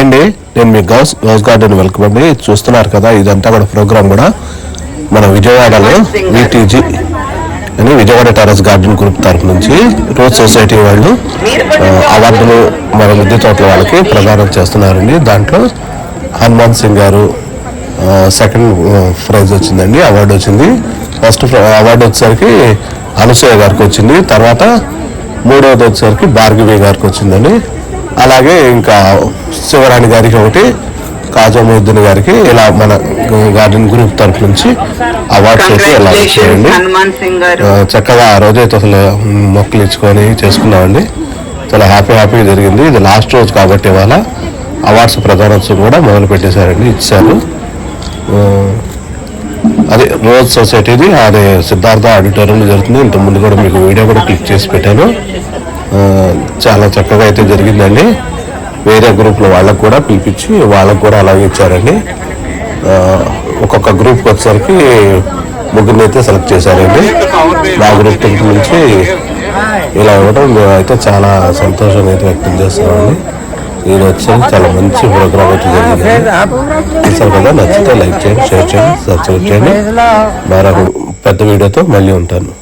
Hi అండి. నేను మీ గౌస్ గౌస్ గార్డెన్ వెల్కమ్ అండి. చూస్తున్నారు కదా ఇదంతా కూడా ప్రోగ్రామ్ కూడా. మన విజయవాడలో విటీజీ అని విజయవాడ టెరస్ గార్డెన్ గ్రూప్ తరపు నుంచి రోజ్ సొసైటీ వాళ్ళు అవార్డులు మన మిద్దె తోటల వాళ్ళకి ప్రదానం చేస్తున్నారండి. దాంట్లో హనుమాన్ సింగ్ గారు సెకండ్ ప్రైజ్ వచ్చిందండి అవార్డు వచ్చింది. ఫస్ట్ అవార్డు వచ్చేసరికి అనసూయ గారికి వచ్చింది. తర్వాత మూడవది వచ్చేసరికి భార్గవి గారికి వచ్చిందండి. అలాగే ఇంకా శివరాణి గారికి ఒకటి కాజా మొహిద్దీన్ గారికి ఇలా మన గార్డెన్ గ్రూప్ తరఫు నుంచి అవార్డ్స్ అయితే ఇలా ఆ, చక్కగా ఆ రోజైతే అసలు మొక్కలు ఇచ్చుకొని చేసుకున్నామండి. చాలా హ్యాపీ హ్యాపీగా జరిగింది. ఇది లాస్ట్ రోజు కాబట్టి ఇవాళ అవార్డ్స్ ప్రధానోత్సవం కూడా మొదలు పెట్టేశారండి ఇచ్చారు. అది రోజ్ సొసైటీది అది సిద్ధార్థ ఆడిటోరియంలో జరుగుతుంది. ఇంత ముందు కూడా మీకు వీడియో కూడా క్లిక్ చేసి పెట్టాను. చాలా చక్కగా అయితే జరిగిందండి. వేరే గ్రూప్లో వాళ్ళకు కూడా పిలిపించి వాళ్ళకు కూడా అలాగే ఇచ్చారండి. ఒక్కొక్క గ్రూప్కి వచ్చేసరికి ముగ్గురిని అయితే సెలెక్ట్ చేశారండి. నా గ్రూప్ టెన్త్ నుంచి ఇలా ఇవ్వడం మేమైతే అయితే చాలా సంతోషం అయితే వ్యక్తం చేస్తున్నామండి. నేను వచ్చాను చాలా మంచి ప్రోగ్రామ్ అయితే జరిగింది. చూసారు కదా నచ్చితే లైక్ చేయండి షేర్ చేయండి సబ్స్క్రైబ్ చేయండి. మరొక పెద్ద వీడియోతో మళ్ళీ ఉంటాను.